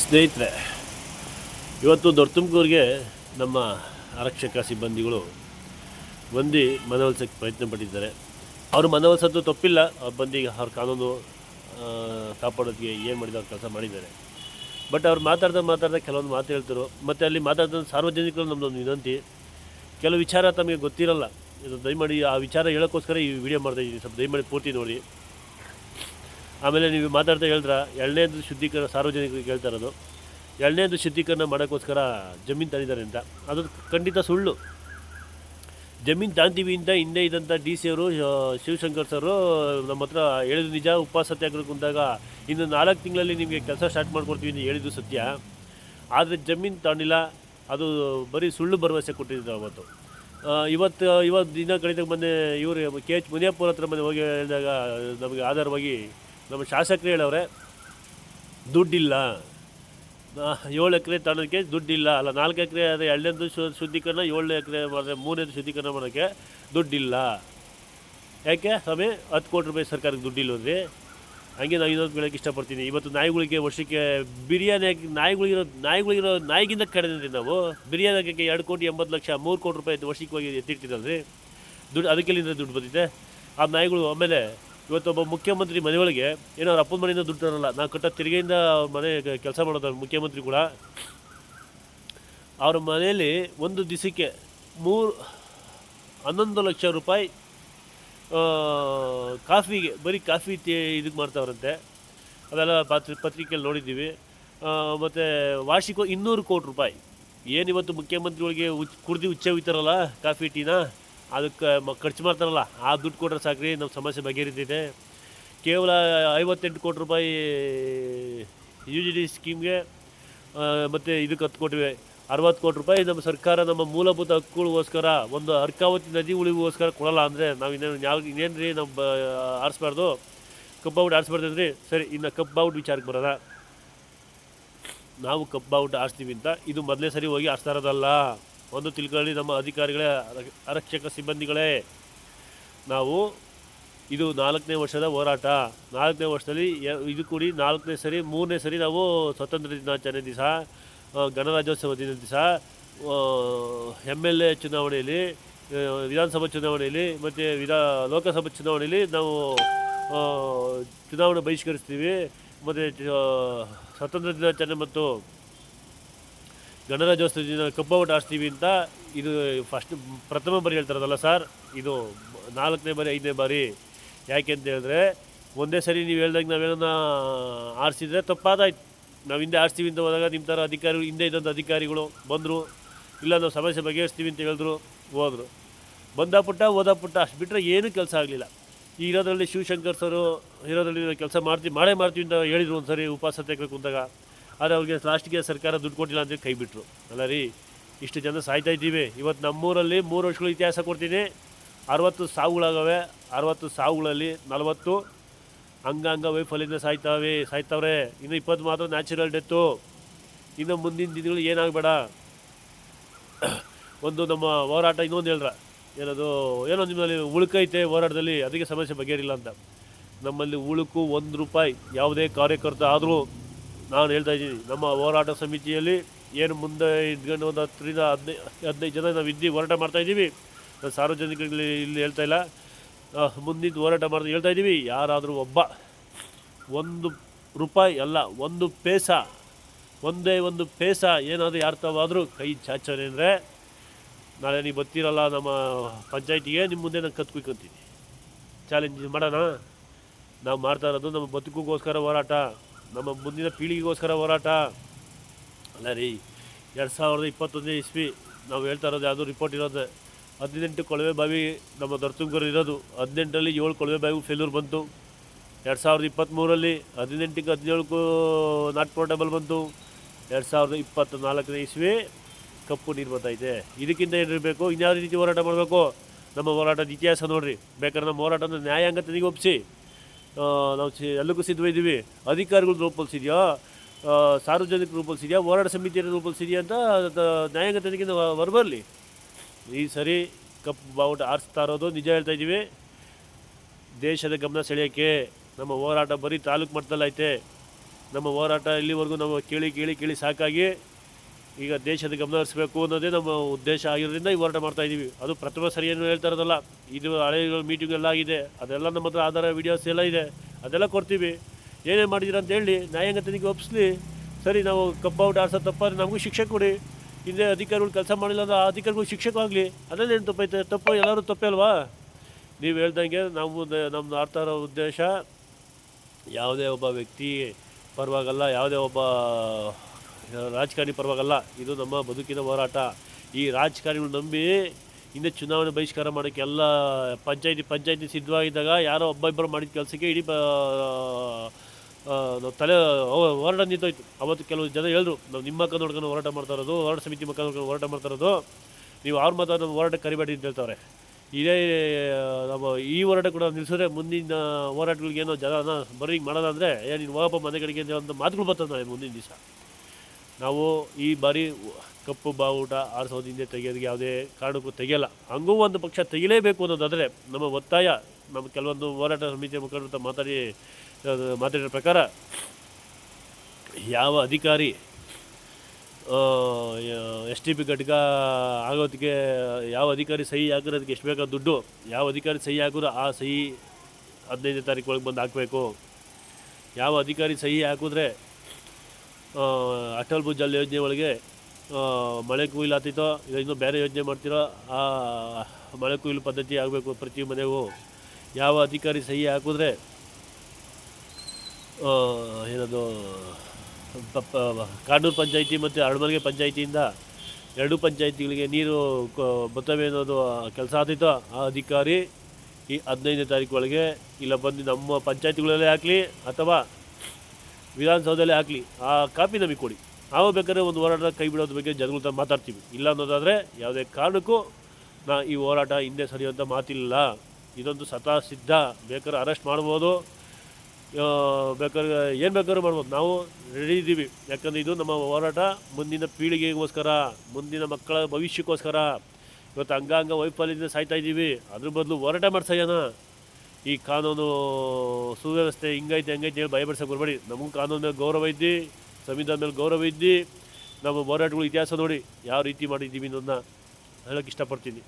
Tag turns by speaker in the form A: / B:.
A: ಸ್ನೇಹಿತರೆ, ಇವತ್ತು ದೊಡ್ಡ ತುಮಕೂರಿಗೆ ನಮ್ಮ ಆರಕ್ಷಕ ಸಿಬ್ಬಂದಿಗಳು ಬಂದು ಮನವೊಲಿಸೋಕ್ಕೆ ಪ್ರಯತ್ನ ಪಟ್ಟಿದ್ದಾರೆ. ಅವರು ಮನವೊಲಿಸೋದು ತಪ್ಪಿಲ್ಲ. ಅವ್ರು ಬಂದು ಅವ್ರ ಕಾನೂನು ಕಾಪಾಡೋದಕ್ಕೆ ಏನು ಅವ್ರ ಕೆಲಸ ಮಾಡಿದ್ದಾರೆ. ಬಟ್ ಅವ್ರು ಮಾತಾಡ್ತಾ ಮಾತಾಡ್ತಾ ಕೆಲವೊಂದು ಮಾತು ಹೇಳ್ತಾರೆ ಮತ್ತು ಅಲ್ಲಿ ಮಾತಾಡ್ತಾ ಸಾರ್ವಜನಿಕರು ನಮ್ಮದೊಂದು ವಿನಂತಿ, ಕೆಲವು ವಿಚಾರ ತಮಗೆ ಗೊತ್ತಿರಲ್ಲ. ಇದು ದಯಮಾಡಿ ಆ ವಿಚಾರ ಹೇಳೋಕ್ಕೋಸ್ಕರ ಈ ವಿಡಿಯೋ ಮಾಡ್ತಾಯಿದ್ದೀನಿ ಸ್ವಲ್ಪ ದಯಮಾಡಿ ಪೂರ್ತಿ ನೋಡಿ. ಆಮೇಲೆ ನೀವು ಮಾತಾಡ್ತಾ ಹೇಳಿದ್ರ ಎರಡನೇದು ಶುದ್ಧೀಕರಣ ಸಾರ್ವಜನಿಕರಿಗೆ ಹೇಳ್ತಾ ಇರೋದು. ಎರಡನೇದು ಶುದ್ಧೀಕರಣ ಮಾಡೋಕ್ಕೋಸ್ಕರ ಜಮೀನು ತಂದಿದ್ದಾರೆ ಅಂತ. ಅದು ಖಂಡಿತ ಸುಳ್ಳು. ಜಮೀನು ತಾಂತೀವಿ ಅಂತ ಹಿಂದೆ ಇದ್ದಂಥ ಡಿ ಸಿ ಅವರು ಶಿವಶಂಕರ್ ಸರು, ನಮ್ಮ ಹತ್ರ ಹೇಳಿದ್ರು ನಿಜ, ಉಪವಾಸ ಸತ್ಯಾಗ್ರಹ ಕುಂತಾಗ ಇನ್ನು ನಾಲ್ಕು ತಿಂಗಳಲ್ಲಿ ನಿಮಗೆ ಕೆಲಸ ಸ್ಟಾರ್ಟ್ ಮಾಡ್ಕೊಡ್ತೀವಿ ಅಂತ ಹೇಳಿದ್ದು ಸತ್ಯ. ಆದರೆ ಜಮೀನು ತಗೊಂಡಿಲ್ಲ ಅದು ಬರೀ ಸುಳ್ಳು ಭರವಸೆ ಕೊಟ್ಟಿದ್ದರು ಅವತ್ತು. ಇವತ್ತು ಇವತ್ತು ದಿನ ಕಳೆದ ಮೊನ್ನೆ ಇವರು ಕೆ ಎಚ್ ಮುನಿಯಪ್ಪರ ಹತ್ರ ಮನೆ ಹೋಗಿ ಹೇಳಿದಾಗ ನಮಗೆ ಆಧಾರವಾಗಿ ನಮ್ಮ ಶಾಸಕರು ಹೇಳವ್ರೆ, ದುಡ್ಡಿಲ್ಲ. ಏಳು ಎಕರೆ ತಗೊಳೋಕ್ಕೆ ದುಡ್ಡಿಲ್ಲ. ಅಲ್ಲ, ನಾಲ್ಕು ಎಕರೆ ಆದರೆ ಎರಡನೇದು ಶುದ್ಧೀಕರಣ, ಏಳನೇ ಎಕರೆ ಮಾಡಿದ್ರೆ ಮೂರನೇದು ಶುದ್ಧೀಕರಣ ಮಾಡೋಕ್ಕೆ ದುಡ್ಡಿಲ್ಲ. ಯಾಕೆ? ಸ್ವಾಮಿ, ಹತ್ತು ಕೋಟಿ ರೂಪಾಯಿ ಸರ್ಕಾರಕ್ಕೆ ದುಡ್ಡಿಲ್ಲವ್ರಿ ಹಂಗೆ ನಾವು ಇನ್ನೊಂದು ಹೇಳೋಕ್ಕೆ ಇಷ್ಟಪಡ್ತೀನಿ. ಇವತ್ತು ನಾಯಿಗಳಿಗೆ ವರ್ಷಕ್ಕೆ ಬಿರಿಯಾನಿ ಹಾಕಿ ನಾಯಿಗಳಿರೋ ನಾಯಿಗಳಿರೋ ನಾಯಿಗಿಂತ ಕಡಿಮೆ ನಾವು ಬಿರಿಯಾನಿ ಹಾಕಕ್ಕೆ ಎರಡು ಕೋಟಿ ಎಂಬತ್ತು ಲಕ್ಷ ಮೂರು ಕೋಟಿ ರೂಪಾಯಿ ವರ್ಷಕ್ಕೆ ಹೋಗಿ ಎತ್ತಿಡ್ತಿದ್ದಲ್ರಿ ದುಡ್ಡು ಅದಕ್ಕೆಲ್ಲಿಂದ ದುಡ್ಡು ಬಂದಿದೆ? ಆ ನಾಯಿಗಳು ಆಮೇಲೆ ಇವತ್ತೊಬ್ಬ ಮುಖ್ಯಮಂತ್ರಿ ಮನೆಯೊಳಗೆ ಏನೋ ಅವ್ರ ಅಪ್ಪನ ಮನೆಯಿಂದ ದುಡ್ಡು ತರಲ್ಲ. ನಾವು ಕಟ್ಟ ತೆರಿಗೆಯಿಂದ ಮನೆ ಕೆಲಸ ಮಾಡೋದು ಮುಖ್ಯಮಂತ್ರಿ ಕೂಡ. ಅವ್ರ ಮನೆಯಲ್ಲಿ ಒಂದು ದಿವಸಕ್ಕೆ ಮೂರು, ಹನ್ನೊಂದು ಲಕ್ಷ ರೂಪಾಯಿ ಕಾಫಿಗೆ, ಬರೀ ಕಾಫಿ ಇದಕ್ಕೆ ಮಾಡ್ತಾವ್ರಂತೆ ಅದೆಲ್ಲ ಪತ್ರಿ ಪತ್ರಿಕೆಯಲ್ಲಿ ನೋಡಿದ್ದೀವಿ. ಮತ್ತು ವಾರ್ಷಿಕ ಇನ್ನೂರು ಕೋಟಿ ರೂಪಾಯಿ. ಏನಿವತ್ತು ಮುಖ್ಯಮಂತ್ರಿಗಳಿಗೆ ಉಚ್, ಕುಡ್ದು ಹೋಯ್ತಾರಲ್ಲ ಕಾಫಿ ಟೀನ? ಅದಕ್ಕೆ ಮ ಖರ್ಚು ಮಾಡ್ತಾರಲ್ಲ, ಆ ದುಡ್ಡು ಕೊಟ್ಟರೆ ಸಾಕ್ರಿ ನಮ್ಮ ಸಮಸ್ಯೆ ಬಗೆಹರಿತೈತೆ. ಕೇವಲ ಐವತ್ತೆಂಟು ಕೋಟಿ ರೂಪಾಯಿ ಯು ಜಿ ಡಿ ಸ್ಕೀಮ್ಗೆ ಮತ್ತು ಇದಕ್ಕೆ ಹತ್ತು ಕೋಟಿ, ಅರವತ್ತು ಕೋಟಿ ರೂಪಾಯಿ ನಮ್ಮ ಸರ್ಕಾರ ನಮ್ಮ ಮೂಲಭೂತ ಹಕ್ಕುಗಳಿಗೋಸ್ಕರ, ಒಂದು ಅರ್ಕಾವತಿ ನದಿ ಉಳಿಗೋಸ್ಕರ ಕೊಡಲ್ಲ ಅಂದರೆ ನಾವು ಇನ್ನೇನು ಯಾವ ಇನ್ನೇನು ರೀ ನಮ್ಮ ಆರಿಸ್ಬಾರ್ದು? ಕಬ್ಬಾವುಟ್ ಔಟ್ ಆರಿಸ್ಬಾರ್ದು ಅಂದರೆ, ಸರಿ, ಇನ್ನು ಕಬ್ಬಾವುಟ್ ವಿಚಾರಕ್ಕೆ ಬರೋದ ನಾವು ಕಬ್ಬಾವುಟ್ ಆರಿಸ್ತೀವಿ ಅಂತ, ಇದು ಮೊದಲೇ ಸರಿ ಹೋಗಿ ಆರಿಸ್ತಾ ಇರೋದಲ್ಲ. ಒಂದು ತಿಳ್ಕೊಳ್ಳಿ, ನಮ್ಮ ಅಧಿಕಾರಿಗಳೇ ಆರ- ಆರಕ್ಷಕ ಸಿಬ್ಬಂದಿಗಳೇ. ನಾವು ಇದು ನಾಲ್ಕನೇ ವರ್ಷದ ಹೋರಾಟ. ನಾಲ್ಕನೇ ವರ್ಷದಲ್ಲಿ ಇದು ಕೂಡಿ ನಾಲ್ಕನೇ ಸರಿ, ಮೂರನೇ ಸರಿ ನಾವು ಸ್ವಾತಂತ್ರ್ಯ ದಿನಾಚರಣೆ ದಿವಸ ಗಣರಾಜ್ಯೋತ್ಸವ ದಿನ ದಿವಸ ಎಂ ಎಲ್ ಎ ಚುನಾವಣೆಯಲ್ಲಿ ವಿಧಾನಸಭಾ ಚುನಾವಣೆಯಲ್ಲಿ, ಮತ್ತು ವಿಧಾ, ಲೋಕಸಭಾ ಚುನಾವಣೆಯಲ್ಲಿ ನಾವು ಚುನಾವಣೆ ಬಹಿಷ್ಕರಿಸ್ತೀವಿ. ಮತ್ತು ಸ್ವಾತಂತ್ರ್ಯ ದಿನಾಚರಣೆ ಮತ್ತು ಗಣರಾಜ್ಯೋತ್ಸವ ದಿನ ಕಪ್ ಔಟ್ ಆಡ್ಸ್ತೀವಿ ಅಂತ ಇದು ಫಸ್ಟ್ ಪ್ರಥಮ ಬಾರಿ ಹೇಳ್ತಾರದಲ್ಲ ಸರ್ ಇದು ನಾಲ್ಕನೇ ಬಾರಿ, ಐದನೇ ಬಾರಿ. ಯಾಕೆ ಅಂತ ಹೇಳಿದ್ರೆ, ಒಂದೇ ಸರಿ ನೀವು ಹೇಳ್ದಾಗ ನಾವೇನ ಆರಿಸಿದ್ರೆ ತಪ್ಪಾದಾಯ್ತು. ನಾವು ಹಿಂದೆ ಆರಿಸ್ತೀವಿ ಅಂತ ಹೋದಾಗ ನಿಮ್ಮ ಥರ ಅಧಿಕಾರಿಗಳು, ಹಿಂದೆ ಇದ್ದಂಥ ಅಧಿಕಾರಿಗಳು ಬಂದರು, ಇಲ್ಲ ನಾವು ಸಮಸ್ಯೆ ಬಗೆಹರಿಸ್ತೀವಿ ಅಂತ ಹೇಳಿದ್ರು, ಹೋದರು. ಬಂದ ಪುಟ್ಟ ಓದ ಪುಟ್ಟ, ಅಷ್ಟು ಬಿಟ್ಟರೆ ಏನೂ ಕೆಲಸ ಆಗಲಿಲ್ಲ. ಈ ಇರೋದರಲ್ಲಿ ಶಿವಶಂಕರ್ ಸರು, ಇರೋದರಲ್ಲಿ ಕೆಲಸ ಮಾಡ್ತೀವಿ, ಮಾಡೇ ಮಾಡ್ತೀವಿ ಅಂತ ಹೇಳಿದ್ರು ಒಂದು ಸರಿ ಉಪವಾಸ ತೆಗೆದು ಕುಂತಾಗ. ಆದರೆ ಅವ್ರಿಗೆ ಲಾಸ್ಟಿಗೆ ಸರ್ಕಾರ ದುಡ್ಡು ಕೊಟ್ಟಿಲ್ಲ ಅಂತ ಕೈ ಬಿಟ್ಟರು ಅಲ್ಲ ರೀ, ಇಷ್ಟು ಜನ ಸಾಯ್ತಾ ಇದ್ದೀವಿ. ಇವತ್ತು ನಮ್ಮೂರಲ್ಲಿ ಮೂರು ವರ್ಷಗಳ ಇತಿಹಾಸ ಕೊಡ್ತೀನಿ. ಅರವತ್ತು ಸಾವುಗಳಾಗವೆ. ಅರವತ್ತು ಸಾವುಗಳಲ್ಲಿ ನಲವತ್ತು ಅಂಗಾಂಗ ವೈಫಲ್ಯದಿಂದ ಸಾಯ್ತಾವೆ, ಸಾಯ್ತಾವ್ರೆ. ಇನ್ನು ಇಪ್ಪತ್ತು ಮಾತ್ರ ನ್ಯಾಚುರಲ್ ಡೆತ್ತು ಇನ್ನು ಮುಂದಿನ ದಿನಗಳು ಏನಾಗಬೇಡ. ಒಂದು ನಮ್ಮ ಹೋರಾಟ ಇನ್ನೊಂದು ಹೇಳ್ರ. ಏನದು, ಏನೋ ನಿಮ್ಮಲ್ಲಿ ಉಳುಕೈತೆ ಹೋರಾಟದಲ್ಲಿ, ಅದಕ್ಕೆ ಸಮಸ್ಯೆ ಬಗೆಹರಿಲ್ಲ ಅಂತ. ನಮ್ಮಲ್ಲಿ ಉಳುಕು ಒಂದು ರೂಪಾಯಿ, ಯಾವುದೇ ಕಾರ್ಯಕರ್ತ ಆದರೂ ನಾನು ಹೇಳ್ತಾ ಇದ್ದೀನಿ, ನಮ್ಮ ಹೋರಾಟ ಸಮಿತಿಯಲ್ಲಿ ಏನು ಮುಂದೆ ಇದ್ಕೊಂಡು ಒಂದು ಹತ್ತರಿಂದ ಹದಿನೈದು ಹದಿನೈದು ಜನ ನಾವು ಇದ್ದೀವಿ ಹೋರಾಟ ಮಾಡ್ತಾ ಇದ್ದೀವಿ. ನಾನು ಸಾರ್ವಜನಿಕರಲ್ಲಿ ಇಲ್ಲಿ ಹೇಳ್ತಾ ಇಲ್ಲ. ಮುಂದಿದ್ದು ಹೋರಾಟ ಮಾಡ್ತಾ ಹೇಳ್ತಾ ಇದ್ದೀವಿ, ಯಾರಾದರೂ ಒಬ್ಬ, ಒಂದು ರೂಪಾಯಿ ಅಲ್ಲ, ಒಂದು ಪೇಸ, ಒಂದೇ ಒಂದು ಪೇಸ ಏನಾದರೂ ಯಾರು ತಾವಾದರೂ ಕೈ ಚಾಚನೆ ಅಂದರೆ, ನಾಳೆ ನೀವು ಬರ್ತೀರಲ್ಲ ನಮ್ಮ ಪಂಚಾಯಿತಿಗೆ, ನಿಮ್ಮ ಮುಂದೆ ನಾನು ಕತ್ಕೊಯ್ಕೊತೀನಿ ಚಾಲೆಂಜ್ ಮಾಡೋಣ. ನಾವು ಮಾಡ್ತಾ ಇರೋದು ನಮ್ಮ ಬದುಕುಗೋಸ್ಕರ ಹೋರಾಟ. ನಮ್ಮ ಮುಂದಿನ ಪೀಳಿಗೆಗೋಸ್ಕರ ಹೋರಾಟ. ಅಲ್ಲ ರೀ, ಎರಡು ಸಾವಿರದ ಇಪ್ಪತ್ತೊಂದನೇ ಇಸ್ವಿ ನಾವು ಹೇಳ್ತಾ ಇರೋದು ಯಾವುದೋ ರಿಪೋರ್ಟ್ ಇರೋದು, ಹದಿನೆಂಟು ಕೊಳವೆ ಬಾವಿ ನಮ್ಮ ದರ್ತುಂಗರು ಇರೋದು, ಹದಿನೆಂಟರಲ್ಲಿ ಏಳು ಕೊಳವೆ ಬಾವಿ ಫೇಲ್ಯೂರ್ ಬಂತು, ಎರಡು ಸಾವಿರದ ಇಪ್ಪತ್ತ್ಮೂರಲ್ಲಿ ಹದಿನೆಂಟಿಗೆ ಹದಿನೇಳಕ್ಕೂ ನಾಟ್ ಪೋರ್ಟಬಲ್ ಬಂತು, ಎರಡು ಸಾವಿರದ ಇಪ್ಪತ್ತ ನಾಲ್ಕನೇ ಇಸ್ವಿ ಕಪ್ಪು ನೀರು ಬರ್ತೈತೆ ಇದಕ್ಕಿಂತ ಏನಿರಬೇಕು ಇನ್ಯಾವ ರೀತಿ ಹೋರಾಟ ಮಾಡಬೇಕು? ನಮ್ಮ ಹೋರಾಟದ ಇತಿಹಾಸ ನೋಡಿರಿ. ಬೇಕಾದ್ರೆ ನಮ್ಮ ಹೋರಾಟನ ನ್ಯಾಯಾಂಗ ತನಿಗೆ ಒಪ್ಪಿಸಿ ನಾವು ಸಿ ಎಲ್ಲಕ್ಕೂ ಸಿದ್ಧವಿದ್ದೀವಿ ಅಧಿಕಾರಿಗಳ ರೂಪಲ್ಸಿದೆಯಾ? ಸಾರ್ವಜನಿಕ ರೂಪಲ್ಸಿದೆಯಾ? ಹೋರಾಟ ಸಮಿತಿಯ ರೂಪಲ್ಸಿದೆಯಾ ಅಂತ ನ್ಯಾಯಾಂಗ ತನಿಖೆಯಿಂದ ಹೊರಬರಲಿ. ಈ ಸರಿ ಕಪ್ ಬಾವುಟ ಆರಿಸ್ತಾ ಇರೋದು ನಿಜ ಹೇಳ್ತಾ ಇದ್ದೀವಿ. ದೇಶದ ಗಮನ ಸೆಳೆಯೋಕ್ಕೆ ನಮ್ಮ ಹೋರಾಟ ಬರೀ ತಾಲೂಕು ಮಟ್ಟದಲ್ಲೈತೆ ನಮ್ಮ ಹೋರಾಟ ಇಲ್ಲಿವರೆಗೂ ನಾವು ಕೇಳಿ ಕೇಳಿ ಕೇಳಿ ಸಾಕಾಗಿ ಈಗ ದೇಶದ ಗಮನ ಹರಿಸಬೇಕು ಅನ್ನೋದೇ ನಮ್ಮ ಉದ್ದೇಶ ಆಗಿರೋದ್ರಿಂದ ಈ ಹೋರಾಟ ಮಾಡ್ತಾ ಇದ್ದೀವಿ ಅದು ಪ್ರಥಮ ಸರಿ ಏನು ಹೇಳ್ತಾ ಇರೋದಲ್ಲ, ಇದು ಹಳೆ ಮೀಟಿಂಗ್ ಎಲ್ಲ ಆಗಿದೆ, ಅದೆಲ್ಲ ನಮ್ಮ ಹತ್ರ ಆಧಾರ ವೀಡಿಯೋಸ್ ಎಲ್ಲ ಇದೆ, ಅದೆಲ್ಲ ಕೊಡ್ತೀವಿ. ಏನೇನು ಮಾಡಿದ್ದೀರ ಅಂತ ಹೇಳಿ ನ್ಯಾಯಾಂಗ ತನಿಖೆ ಒಪ್ಪಿಸ್ಲಿ ಸರಿ ನಾವು ಕಬ್ಬೌಟ್ ಆಡ್ಸೋ ತಪ್ಪಾದ್ರೆ ನಮಗೂ ಶಿಕ್ಷೆ ಕೊಡಿ. ಹಿಂದೆ ಅಧಿಕಾರಿಗಳು ಕೆಲಸ ಮಾಡಿಲ್ಲ ಅಂದ್ರೆ ಆ ಅಧಿಕಾರಿಗಳು ಶಿಕ್ಷಕವಾಗಲಿ ಅದನ್ನೇನು ತಪ್ಪೈತೆ? ತಪ್ಪು, ಎಲ್ಲರೂ ತಪ್ಪೇ ಅಲ್ವಾ? ನೀವು ಹೇಳ್ದಂಗೆ ನಾವು ನಮ್ದು ಆಡ್ತಾ ಇರೋ ಉದ್ದೇಶ, ಯಾವುದೇ ಒಬ್ಬ ವ್ಯಕ್ತಿ ಪರವಾಗಲ್ಲ, ಯಾವುದೇ ಒಬ್ಬ ರಾಜಕಾರಣಿ ಪರವಾಗಲ್ಲ. ಇದು ನಮ್ಮ ಬದುಕಿನ ಹೋರಾಟ. ಈ ರಾಜಕಾರಣಿಗಳು ನಂಬಿ ಇನ್ನೇ ಚುನಾವಣೆ ಬಹಿಷ್ಕಾರ ಮಾಡೋಕ್ಕೆ ಎಲ್ಲ ಪಂಚಾಯತಿ ಪಂಚಾಯತಿ ಸಿದ್ಧವಾಗಿದ್ದಾಗ ಯಾರೋ ಒಬ್ಬ ಇಬ್ಬರು ಮಾಡಿದ ಕೆಲಸಕ್ಕೆ ಇಡೀ ನಾವು ತಲೆ ಹೋರಾಟ ನಿಂತೋಯ್ತು. ಅವತ್ತು ಕೆಲವು ಜನ ಹೇಳಿದ್ರು, ನಾವು ನಿಮ್ಮ ಮಕ್ಕ ನೋಡ್ಕೊಂಡು ಹೋರಾಟ ಮಾಡ್ತಾ ಇರೋದು, ಹೋರಾಟ ಸಮಿತಿ ಮಕ್ಕ ನೋಡ್ಕೊಂಡು ಹೋರಾಟ ಮಾಡ್ತಾ ಇರೋದು. ನೀವು ಅವ್ರ ಮಾತ್ರ ನಮ್ಮ ಹೋರಾಟ ಕರಿಬೇಡಿ ಅಂತ ಹೇಳ್ತಾರೆ ಇದೇ ನಾವು ಈ ಹೋರಾಟ ಕೂಡ ನಿಲ್ಲಿಸಿದ್ರೆ ಮುಂದಿನ ಹೋರಾಟಗಳಿಗೆ ಏನೋ ಜನ ಬರೀ ಮಾಡೋದಂದರೆ ಏ, ನೀನು ಹೋಗಪ್ಪ ಮನೆ ಕಡೆಗೆ ಅಂತ ಮಾತುಗಳು ಬರ್ತದೆ ಮುಂದಿನ ದಿವಸ. ನಾವು ಈ ಬಾರಿ ಕಪ್ಪು ಬಾವುಟ ಆರು ಹಿಂದೆ ತೆಗೆಯೋದಕ್ಕೆ ಯಾವುದೇ ಕಾರಣಕ್ಕೂ ತೆಗೆಯಲ್ಲ. ಹಂಗೂ ಒಂದು ಪಕ್ಷ ತೆಗಿಲೇಬೇಕು ಅನ್ನೋದಾದರೆ ನಮ್ಮ ಒತ್ತಾಯ, ನಮ್ಮ ಕೆಲವೊಂದು ಹೋರಾಟ ಸಮಿತಿಯ ಮುಖಂಡರು ಮಾತಾಡಿ ಮಾತಾಡಿರೋ ಪ್ರಕಾರ ಯಾವ ಅಧಿಕಾರಿ ಎಸ್ ಟಿ ಪಿ ಘಟಕ ಆಗೋದಕ್ಕೆ ಯಾವ ಅಧಿಕಾರಿ ಸಹಿ ಹಾಕಿರೋದಕ್ಕೆ ಎಷ್ಟು ಬೇಕಾದ ದುಡ್ಡು, ಯಾವ ಅಧಿಕಾರಿ ಸಹಿ ಹಾಕಿದ್ರು ಆ ಸಹಿ ಹದಿನೈದನೇ ತಾರೀಕು ಒಳಗೆ ಬಂದು ಹಾಕಬೇಕು. ಯಾವ ಅಧಿಕಾರಿ ಸಹಿ ಹಾಕಿದ್ರೆ ಅಟಲ್ ಭುಜಲ್ ಯೋಜನೆ ಒಳಗೆ ಮಳೆ ಕೊಯ್ಲು ಆಗ್ತಿತ್ತೋ ಇಲ್ಲ ಇನ್ನೂ ಬೇರೆ ಯೋಜನೆ ಮಾಡ್ತಿರೋ, ಆ, ಮಳೆ ಕೊಯ್ಲು ಪದ್ಧತಿ ಆಗಬೇಕು ಪ್ರತಿ ಮನೆಗೂ. ಯಾವ ಅಧಿಕಾರಿ ಸಹಿ ಹಾಕಿದ್ರೆ ಏನದು ಕಾನೂರು ಪಂಚಾಯಿತಿ ಮತ್ತು ಅರಳಮಲ್ಗೆ ಪಂಚಾಯಿತಿಯಿಂದ ಎರಡೂ ಪಂಚಾಯಿತಿಗಳಿಗೆ ನೀರು ಬರ್ತವೆ ಅನ್ನೋದು ಕೆಲಸ ಆಗ್ತಿತ್ತೋ, ಆ ಅಧಿಕಾರಿ ಈ ಹದಿನೈದನೇ ತಾರೀಕು ಒಳಗೆ, ಇಲ್ಲ ಬಂದು ನಮ್ಮ ಪಂಚಾಯತಿಗಳಲ್ಲೇ ಹಾಕಲಿ, ಅಥವಾ ವಿಧಾನಸೌಧದಲ್ಲೇ ಹಾಕಲಿ, ಆ ಕಾಪಿ ನಮಗೆ ಕೊಡಿ. ನಾವು ಬೇಕಾದ್ರೆ ಒಂದು ಹೋರಾಟ ಕೈ ಬಿಡೋದ್ರ ಬಗ್ಗೆ ಜನಗಳ ಮಾತಾಡ್ತೀವಿ. ಇಲ್ಲ ಅನ್ನೋದಾದರೆ ಯಾವುದೇ ಕಾರಣಕ್ಕೂ ನಾ ಈ ಹೋರಾಟ ಹಿಂದೆ ಸರಿಯುವಂಥ ಮಾತಿಲ್ಲ. ಇದೊಂದು ಸತಾ ಸಿದ್ಧ ಬೇಕಾದ್ರೆ ಅರೆಸ್ಟ್ ಮಾಡ್ಬೋದು. ಬೇಕಾದ್ರೆ ಏನು ಬೇಕಾದ್ರೂ ಮಾಡ್ಬೋದು. ನಾವು ರೆಡಿ ಇದ್ದೀವಿ. ಯಾಕಂದರೆ ಇದು ನಮ್ಮ ಹೋರಾಟ. ಮುಂದಿನ ಪೀಳಿಗೆಗೋಸ್ಕರ, ಮುಂದಿನ ಮಕ್ಕಳ ಭವಿಷ್ಯಕ್ಕೋಸ್ಕರ. ಇವತ್ತು ಅಂಗಾಂಗ ವೈಫಲ್ಯದಿಂದ ಸಾಯ್ತಾ ಇದ್ದೀವಿ. ಅದ್ರ ಬದಲು ಹೋರಾಟ ಮಾಡ್ಸಯ್ಯನ ಈ ಕಾನೂನು ಸುವ್ಯವಸ್ಥೆ ಹಿಂಗೈತೆ, ಹಂಗೈತೆ ಹೇಳಿ ಭಯಪಡಿಸೋಕೆ ಬರಬೇಡಿ. ನಮಗೂ ಕಾನೂನು ಮೇಲೆ ಗೌರವ ಇದ್ದು ಸಂವಿಧಾನ ಮೇಲೆ ಗೌರವ ಇದ್ದು, ನಮ್ಮ ಹೋರಾಟಗಳು ಇತಿಹಾಸ ನೋಡಿ ಯಾವ ರೀತಿ ಮಾಡಿದ್ದೀವಿ ಅನ್ನೋದನ್ನ ಹೇಳೋಕ್ಕೆ ಇಷ್ಟಪಡ್ತೀನಿ.